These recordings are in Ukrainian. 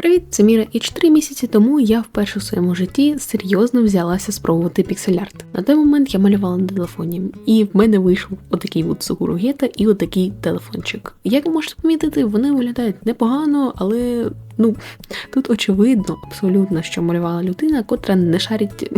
Привіт, це Міра. І 4 місяці тому я вперше в своєму житті серйозно взялася спробувати піксель-арт. На той момент я малювала на телефоні, і в мене вийшов отакий от Сугуру Гета і отакий телефончик. Як ви можете помітити, вони виглядають непогано, але ну тут очевидно, абсолютно, що малювала людина, котра не шарить,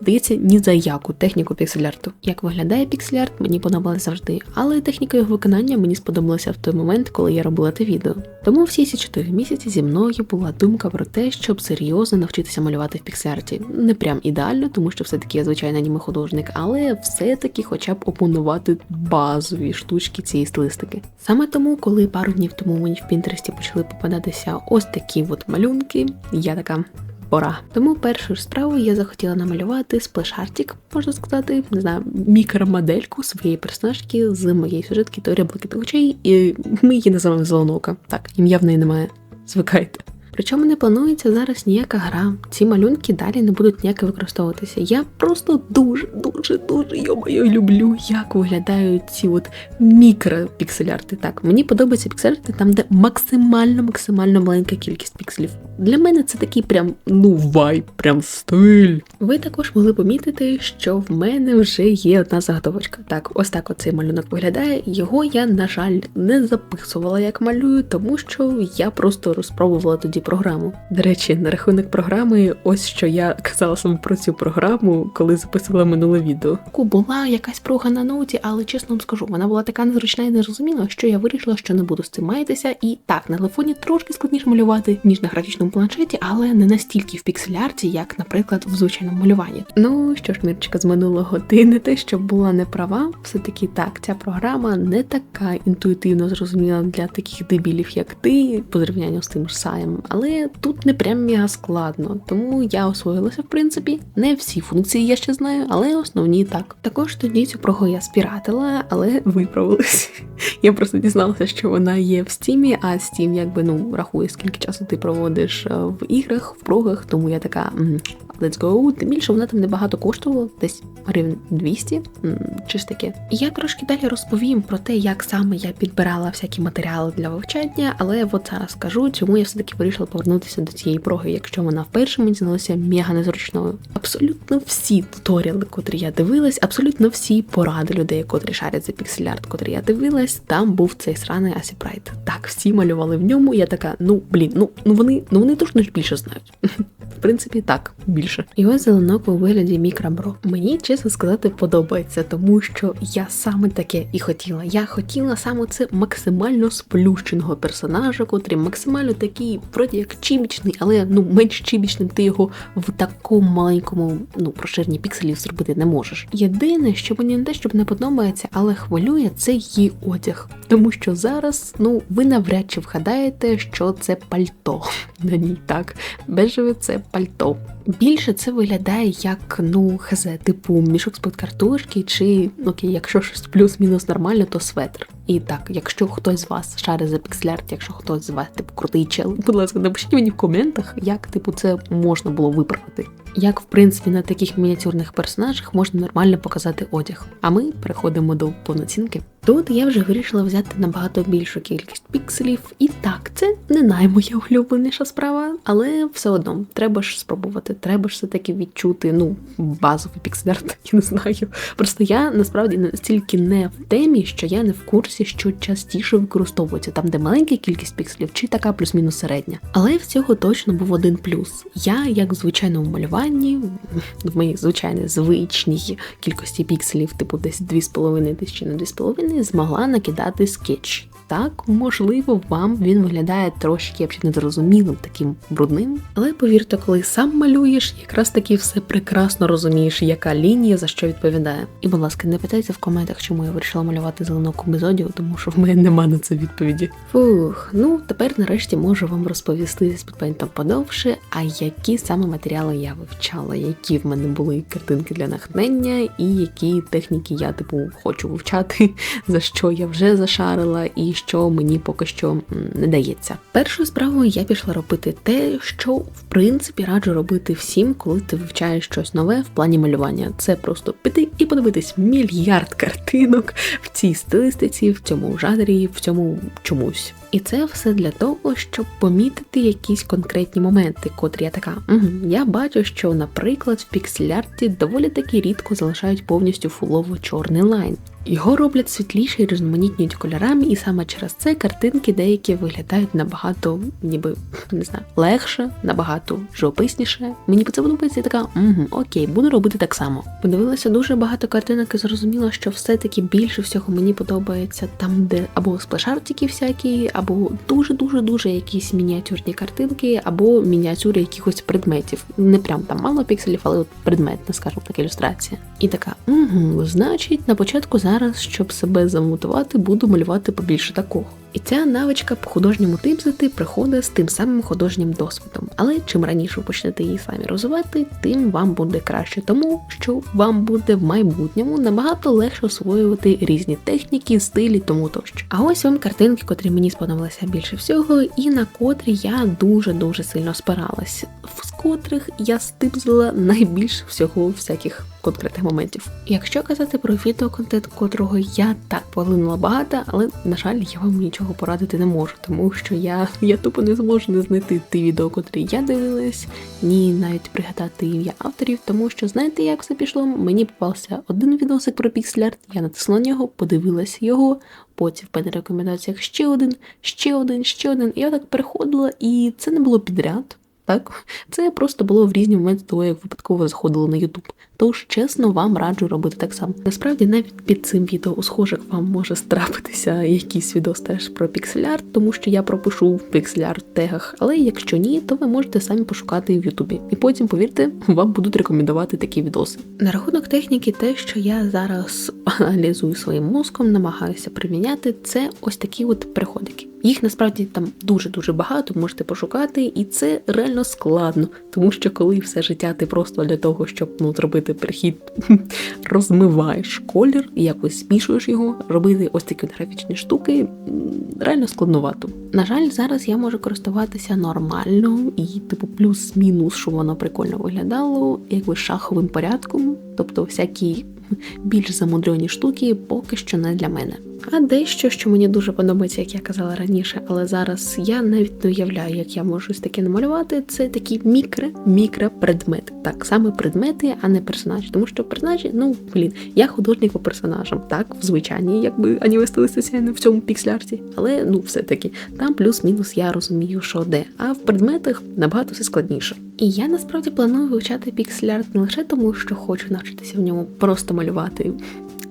здається, ні за яку техніку піксель-арту. Як виглядає піксель-арт, мені подобалось завжди, але техніка його виконання мені сподобалася в той момент, коли я робила те відео. Тому всі ці 4 місяці зі мною була думка про те, щоб серйозно навчитися малювати в піксель-арті. Не прям ідеально, тому що все-таки я звичайно аніме художник, але все-таки хоча б опанувати базові штучки цієї стилистики. Саме тому, коли пару днів тому мені в Пінтересті почали попадатися ось такі от малюнки, я така. Пора. Тому першою справою я захотіла намалювати сплешартік, можна сказати, не знаю, мікромодельку своєї персонажки з моєї сюжетки Торія Блакитних очей, і ми її називаємо Зеленока. Так, ім'я в неї немає. Звикайте. Причому не планується зараз ніяка гра. Ці малюнки далі не будуть ніяк використовуватися. Я просто дуже, дуже, йомаю люблю, як виглядають ці от мікропіксель-арти. Так, мені подобаються піксель-арти там, де максимально, максимально маленька кількість пікселів. Для мене це такий прям ну вайб, прям стиль. Ви також могли помітити, що в мене вже є одна заготовочка. Так, ось так оцей малюнок виглядає. Його я, на жаль, не записувала, як малюю, тому що я просто розпробувала тоді програму. До речі, на рахунок програми, ось що я казала саме про цю програму, коли записувала минуле відео. Була якась прога на ноуті, але чесно вам скажу, вона була така незручна і незрозуміла, що я вирішила, що не буду з цим маятися. І так, на телефоні трошки складніше малювати, ніж на графічному планшеті, але не настільки в піксель-арті, як, наприклад, в звичайному малюванні. Ну що ж, Мірчика з минулого, ти не те, що була не права, все таки так, ця програма не така інтуїтивно зрозуміла для таких дебілів, як ти, по зрівнянню з тим ж Саєм але тут не прям мега складно, тому я освоїлася, в принципі. Не всі функції я ще знаю, але основні так. Також тоді цю прогу я спіратила, але виправилась. Я просто дізналася, що вона є в стімі, а Steam якби ну рахує, скільки часу ти проводиш е, в іграх, в прогах, тому я така. Let's go. Тим більше вона там небагато коштувала, десь гривень 200, чи ж таке. Я трошки далі розповім про те, як саме я підбирала всякі матеріали для вивчання, але от зараз скажу, чому я все-таки вирішила повернутися до цієї проги, якщо вона вперше мені здалася мега незручною. Абсолютно всі туторіали, котрі я дивилась, абсолютно всі поради людей, котрі шарять за піксель-арт, котрі я дивилась, там був цей сраний Асі Прайд. Так, всі малювали в ньому. Я така, ну блін, ну ну вони ну вони точно ж більше знають. В принципі, так, більше. Ось зеленок у вигляді мікробро. Мені, чесно сказати, подобається, тому що я саме таке і хотіла. Я хотіла саме це максимально сплющеного персонажа, котрий максимально такий, вроді як чібічний, але ну менш чібічним ти його в такому маленькому ну проширенні пікселів зробити не можеш. Єдине, що мені не те, щоб не подобається, але хвилює, це її одяг. Тому що зараз, ну, ви навряд чи вгадаєте, що це пальто. На ній так. Бежеве це пальто. Більше це виглядає як ну хазе, типу мішок з під картошки, чи окей, якщо щось плюс-мінус нормально, то светр. І так, якщо хтось з вас шари за піксель якщо хтось з вас типу крутий чел, будь ласка, напишіть мені в коментах, як типу це можна було виправити. Як в принципі на таких мініатюрних персонажах можна нормально показати одяг. А ми переходимо до повноцінки. Тут я вже вирішила взяти набагато більшу кількість пікселів, і так, це не наймоя улюбленіша справа, але все одно треба ж спробувати, треба ж все таки відчути ну базовий піксель-арт, я не знаю. Просто я насправді настільки не в темі, що я не в курсі, що частіше використовується там, де маленька кількість пікселів, чи така плюс-мінус середня. Але в цього точно був один плюс. Я, як в звичайному малюванні, в моїй звичайній звичній кількості пікселів, типу десь 2,5 тисячі на 2,5, змогла накидати скетч. Так, можливо, вам він виглядає трошки взагалі незрозумілим, таким брудним. Але повірте, коли сам малюєш, якраз таки все прекрасно розумієш, яка лінія за що відповідає. І, будь ласка, не питайте в коментах, чому я вирішила малювати зеленоку без тому що в мене нема на це відповіді. Фух, ну тепер нарешті можу вам розповісти з підпам'ятом подовше, а які саме матеріали я вивчала, які в мене були картинки для натхнення, і які техніки я типу хочу вивчати, за що я вже зашарила, і що мені поки що не дається. Першою справою я пішла робити те, що в принципі раджу робити всім, коли ти вивчаєш щось нове в плані малювання. Це просто піти і подивитись мільярд картинок в цій стилістиці, в цьому жанрі, в цьому чомусь. І це все для того, щоб помітити якісь конкретні моменти, котрі я така. Угу, Я бачу, що, наприклад, в піксель-арті доволі таки рідко залишають повністю фулово чорний лайн. Його роблять світліше і різноманітнюють кольорами, і саме через це картинки деякі виглядають набагато, ніби не знаю, легше, набагато живописніше. Мені по це подобається така, угу, окей, буду робити так само. Подивилася дуже багато картинок і зрозуміла, що все-таки більше всього мені подобається там, де або сплешартики всякі, або дуже-дуже дуже якісь мініатюрні картинки, або мініатюри якихось предметів. Не прям там мало пікселів, але от предметна, скажімо так, ілюстрація. І така, угу, значить, на початку зараз щоб себе замотивувати, буду малювати побільше такого. І ця навичка по художньому типзити приходить з тим самим художнім досвідом. Але чим раніше почнете її самі розвивати, тим вам буде краще, тому що вам буде в майбутньому набагато легше освоювати різні техніки, стилі, тому тощо. А ось вам картинки, котрі мені сподобалися більше всього, і на котрі я дуже дуже сильно спиралась, котрих я стипзила найбільше всього всяких конкретних моментів. Якщо казати про відеоконтент, котрого я так полинула багато, але на жаль, я вам нічого порадити не можу, тому що я я тупо не зможу не знайти ті відео, котрі я дивилась, ні навіть пригадати ім'я авторів, тому що знаєте, як все пішло? Мені попався один відосик про піксель-арт, я натиснула на нього, подивилась його. Потім в мене рекомендаціях ще один, ще один, ще один. І я так переходила, і це не було підряд. Так, це просто було в різні моменти того, як випадково заходили на Ютуб. Тож, чесно, вам раджу робити так само. Насправді, навіть під цим відео у схожих вам може страпитися якийсь відос теж про піксель-арт, тому що я пропишу в піксель-арт тегах. Але якщо ні, то ви можете самі пошукати в Ютубі. І потім, повірте, вам будуть рекомендувати такі відоси. На рахунок техніки, те, що я зараз аналізую своїм мозком, намагаюся приміняти, це ось такі от приходики. Їх насправді там дуже-дуже багато, можете пошукати, і це реально складно, тому що коли все життя ти просто для того, щоб ну зробити перехід, розмиваєш колір і якось змішуєш його, робити ось такі графічні штуки реально складновато. На жаль, зараз я можу користуватися нормально і, типу, плюс-мінус, щоб воно прикольно виглядало, якби шаховим порядком, тобто всякі більш замудрені штуки поки що не для мене. А дещо, що мені дуже подобається, як я казала раніше, але зараз я навіть не уявляю, як я можу щось таке намалювати. Це такі мікро-мікро предмети. Так, саме предмети, а не персонажі. Тому що персонажі, ну блін, я художник по персонажам, так, в звичайній, якби ані не в цьому пікслярці. Але ну все-таки там плюс-мінус я розумію, що де. А в предметах набагато все складніше. І я насправді планую вивчати піксель-арт не лише тому, що хочу навчитися в ньому просто малювати,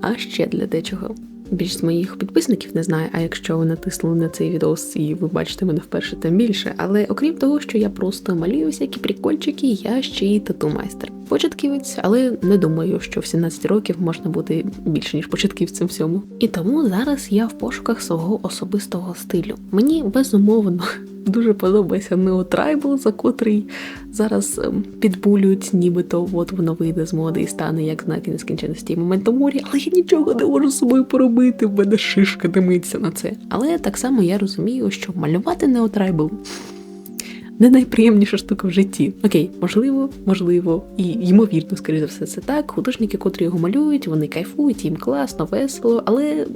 а ще для дечого більшість моїх підписників не знає, а якщо ви натиснули на цей відос і ви бачите мене вперше, тим більше. Але окрім того, що я просто малюю всякі прикольчики, я ще й тату-майстер. Початківець, але не думаю, що в 17 років можна бути більше ніж початківцем всьому. І тому зараз я в пошуках свого особистого стилю. Мені безумовно дуже подобається Неотрайбл, за котрий зараз ем, підбулюють, нібито от воно вийде з моди і стане як знаки нескінченності моменту морі, але я нічого не можу з собою поробити, в мене шишка димиться на це. Але так само я розумію, що малювати Неотрайбл не найприємніша штука в житті. Окей, можливо, можливо, і ймовірно, скоріше за все, це так. Художники, котрі його малюють, вони кайфують, їм класно, весело, але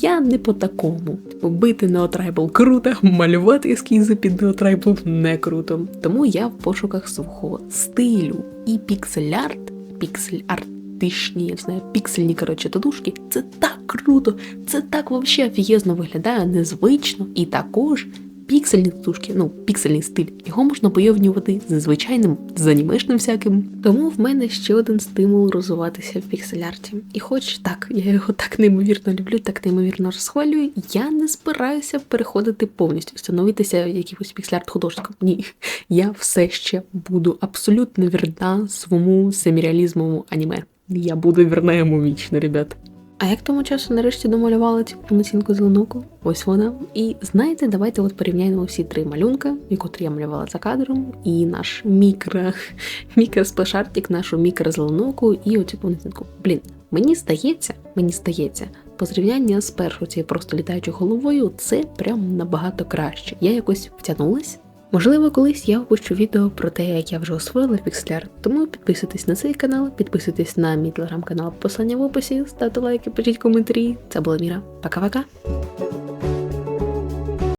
я не по такому. Типу, бити неотрайбл круто, малювати ескізи під неотрайбл не круто. Тому я в пошуках свого стилю і піксель-арт, піксель-арт. Тишні, я не знаю, піксельні коротше татушки. Це так круто, це так вообще офігезно виглядає незвично і також піксельні татушки, ну, піксельний стиль, його можна поєднувати з звичайним, з анімешним всяким. Тому в мене ще один стимул розвиватися в піксель-арті. І хоч так, я його так неймовірно люблю, так неймовірно розхвалюю, я не збираюся переходити повністю, становитися якимось піксель-арт художником. Ні, я все ще буду абсолютно вірна своєму семіріалізмовому аніме. Я буду вірна йому вічно, ребят. А як тому часу нарешті домалювала цю повноцінку зеленоку? Ось вона. І знаєте, давайте от порівняємо всі три малюнка, які я малювала за кадром, і наш мікро мікросплешартик, нашу мікрозеленоку і оцю повноцінку. Блін, мені здається, мені здається, по зрівняння з першою цією просто літаючою головою, це прям набагато краще. Я якось втягнулась. Можливо, колись я випущу відео про те, як я вже освоїла пікселяр. Тому підписуйтесь на цей канал, підписуйтесь на мій телеграм-канал, посилання в описі, ставте лайки, пишіть коментарі. Це була Міра. Пока-пока.